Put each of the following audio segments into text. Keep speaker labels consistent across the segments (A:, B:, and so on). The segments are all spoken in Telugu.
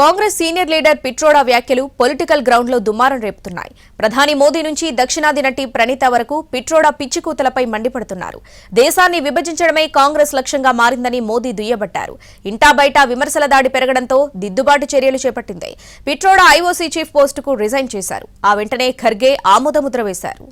A: కాంగ్రెస్ సీనియర్ లీడర్ పిట్రోడా వ్యాఖ్యలు పొలిటికల్ గ్రౌండ్లో దుమారం రేపుతున్నాయి. ప్రధాని మోదీ నుంచి దక్షిణాది నటి ప్రణీత వరకు పిట్రోడా పిచ్చికూతలపై మండిపడుతున్నారు. దేశాన్ని విభజించడమే కాంగ్రెస్ లక్ష్యంగా మారిందని మోదీ దుయ్యబట్టారు. ఇంటా బయట విమర్శల దాడి పెరగడంతో దిద్దుబాటు చర్యలు చేపట్టింది. పిట్రోడా ఐఓసీ చీఫ్ పోస్టుకు రిజైన్ చేశారు. ఆ వెంటనే ఖర్గే ఆమోదముద్ర వేశారు.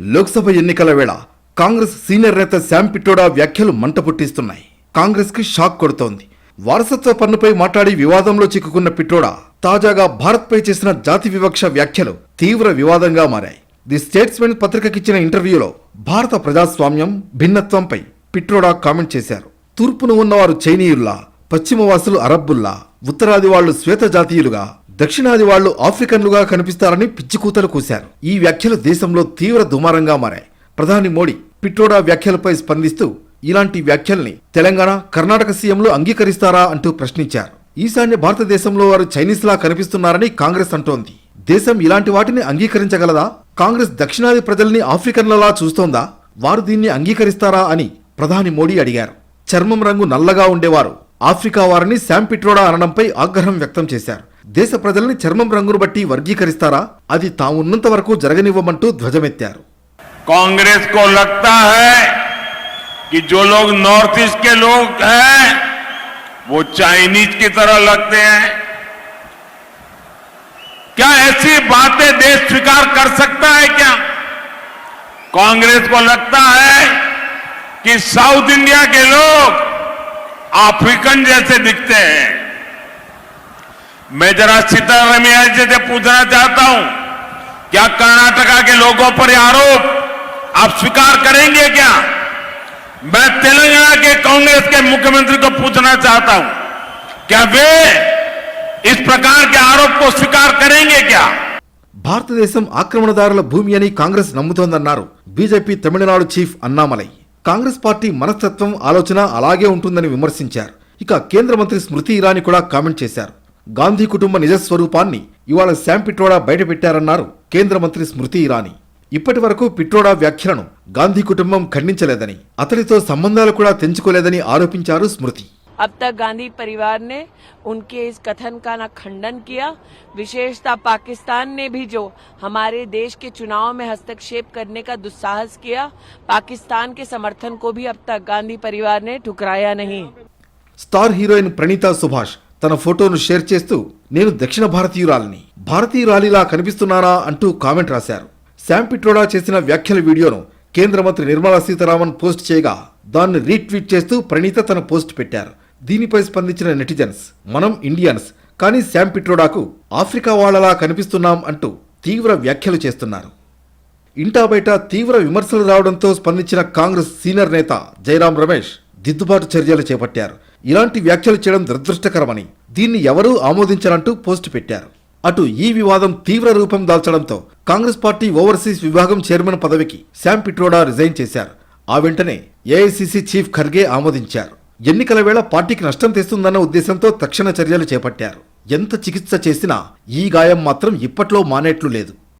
B: లోక్సభ ఎన్నికల వేళ కాంగ్రెస్ సీనియర్ నేత శామ్ పిట్రోడా వ్యాఖ్యలు మంట పుట్టిస్తున్నాయి కాంగ్రెస్కి షాక్ కొడుతోంది. వారసత్వ పన్నుపై మాట్లాడి వివాదంలో చిక్కుకున్న పిట్రోడా తాజాగా భారత్పై చేసిన జాతి వివక్ష వ్యాఖ్యలు తీవ్ర వివాదంగా మారాయి. ది స్టేట్స్మెన్ పత్రికకిచ్చిన ఇంటర్వ్యూలో భారత ప్రజాస్వామ్యం భిన్నత్వంపై పిట్రోడా కామెంట్ చేశారు. తూర్పున ఉన్నవారు చైనీయుల్లా పశ్చిమవాసులు అరబ్బుల్లా ఉత్తరాది వాళ్ళు శ్వేత జాతీయులుగా దక్షిణాది వాళ్ళు ఆఫ్రికన్లుగా కనిపిస్తారని పిచ్చికూతలు కూశారు. ఈ వ్యాఖ్యలు దేశంలో తీవ్ర దుమారంగా మారాయి. ప్రధాని మోడీ పిట్రోడా వ్యాఖ్యలపై స్పందిస్తూ ఇలాంటి వ్యాఖ్యల్ని తెలంగాణ కర్ణాటక సీఎంలు అంగీకరిస్తారా అంటూ ప్రశ్నించారు. ఈశాన్య భారతదేశంలో వారు చైనీస్లా కనిపిస్తున్నారని కాంగ్రెస్ అంటోంది. దేశం ఇలాంటి వాటిని అంగీకరించగలదా? కాంగ్రెస్ దక్షిణాది ప్రజల్ని ఆఫ్రికన్లలా చూస్తోందా? వారు దీన్ని అంగీకరిస్తారా అని ప్రధాని మోడీ అడిగారు. చర్మం రంగు నల్లగా ఉండేవారు. ఆఫ్రికా వారిని శాంపిట్రోడా అనడంపై ఆగ్రహం వ్యక్తం చేశారు. దేశ ప్రజల్ని చర్మం రంగును బట్టి వర్గీకరిస్తారా? అది తామున్నంత వరకు జరగనివ్వమంటూ ధ్వజమెత్తారు.
C: కాంగ్రెస్ కో లగ్తా హై! कि जो लोग नॉर्थ ईस्ट के लोग हैं, वो चाइनीज़ की तरह लगते हैं। क्या ऐसी बातें देश स्वीकार कर सकता है क्या? कांग्रेस को लगता है कि साउथ इंडिया के लोग अफ्रीकन जैसे दिखते हैं। मैं जरा सीतारमैया जी से पूछना चाहता हूँ, क्या कर्नाटका के लोगों पर आरोप आप स्वीकार करेंगे क्या? मैं तेलंगाना के कांग्रेस के मुख्यमंत्री को पूछना चाहता हूं क्या वे इस प्रकार के आरोप को स्वीकार करेंगे क्या
B: భారతదేశం ఆక్రమణదారుల భూమి అని Congress నమ్ముతోందన్నారు BJP Tamil Nadu chief Annamalai Congress party మనస్తత్వం ఆలోచన అలాగే ఉంటుందని విమర్శించారు ఇక కేంద్ర మంత్రి స్మృతి ఇరానీ కూడా కామెంట్ చేశారు గాంధీ కుటుంబ నిజస్వరూపాన్ని ఇవాళ శామ్ పిట్రోడా బయటపెట్టారన్నారు కేంద్ర మంత్రి స్మృతి ఇరానీ ఇప్పటి వరకు పిట్రోడా వ్యాఖ్యలను గాంధీ కుటుంబం ఖండించలేదని అతడితో సంబంధాలు కూడా తెంచుకోలేదని ఆరోపించారు స్మృతి
D: अब तक गांधी परिवार ने उनके इस कथन का न खंडन किया विशेषता पाकिस्तान ने भी जो हमारे देश के चुनाव में हस्तक्षेप करने का दुस्साहस किया पाकिस्तान के समर्थन को भी अब तक गांधी परिवार ने ठुकराया नहीं
B: స్టార్ హీరోయిన్ ప్రణీతా సుభాష్ తన ఫోటోను షేర్ చేస్తూ నేను దక్షిణ భారతీయురాలిని భారతీయురాలిలా కనిపిస్తున్నానా అంటూ కామెంట్ రాశారు శామ్ పిట్రోడా చేసిన వ్యాఖ్యల వీడియోను కేంద్ర మంత్రి నిర్మలా సీతారామన్ పోస్ట్ చేయగా దాన్ని రీట్వీట్ చేస్తూ ప్రణీత తన పోస్ట్ పెట్టారు. దీనిపై స్పందించిన నెటిజన్స్ మనం ఇండియన్స్ కానీ శామ్ పిట్రోడాకు ఆఫ్రికా వాళ్ళలా కనిపిస్తున్నాం అంటూ తీవ్ర వ్యాఖ్యలు చేస్తున్నారు. ఇంటా బయట తీవ్ర విమర్శలు రావడంతో స్పందించిన కాంగ్రెస్ సీనియర్ నేత జయరాం రమేష్ దిద్దుబాటు చర్యలు చేపట్టారు. ఇలాంటి వ్యాఖ్యలు చేయడం దురదృష్టకరమని దీన్ని ఎవరూ ఆమోదించరంటూ పోస్టు పెట్టారు. అటు ఈ వివాదం తీవ్ర రూపం దాల్చడంతో కాంగ్రెస్ పార్టీ ఓవర్సీస్ విభాగం చైర్మన్ పదవికి శామ్ పిట్రోడా రిజైన్ చేశారు. ఆ వెంటనే ఏఐసీసీ చీఫ్ ఖర్గే ఆమోదించారు. ఎన్నికల వేళ పార్టీకి నష్టం తెస్తుందన్న ఉద్దేశంతో తక్షణ చర్యలు చేపట్టారు. ఎంత చికిత్స చేసినా ఈ గాయం మాత్రం ఇప్పట్లో మానేట్లు లేదు.